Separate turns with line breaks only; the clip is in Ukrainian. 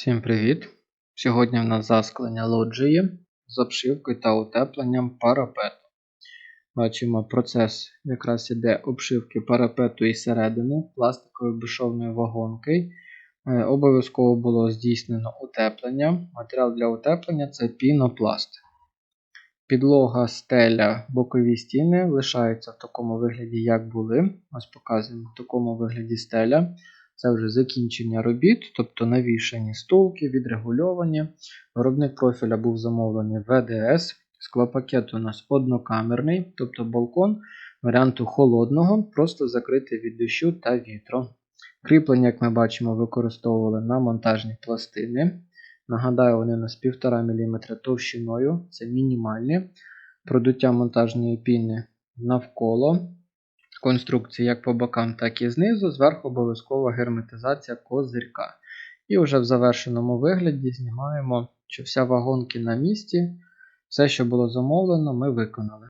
Всім привіт! Сьогодні в нас засклення лоджії з обшивкою та утепленням парапету. Бачимо, процес якраз іде обшивки парапету і середини пластикової безшовної вагонки. Е, Обов'язково було здійснено утеплення. Матеріал для утеплення це пінопласт. Підлога, стеля, бокові стіни лишаються в такому вигляді, як були. Ось показуємо в такому вигляді стеля. Це вже закінчення робіт, тобто навішані стулки, відрегульовані. Виробник профіля був замовлений ВДС. Склопакет у нас однокамерний, тобто балкон варіанту холодного, просто закритий від дощу та вітру. Кріплення, як ми бачимо, використовували на монтажні пластини. Нагадаю, вони у нас 1,5 мм товщиною, це мінімальні. Продуття монтажної піни навколо конструкції як по бокам, так і знизу. Зверху обов'язкова герметизація козирка. І вже в завершеному вигляді знімаємо, що вся вагонки на місці. Все, що було замовлено, ми виконали.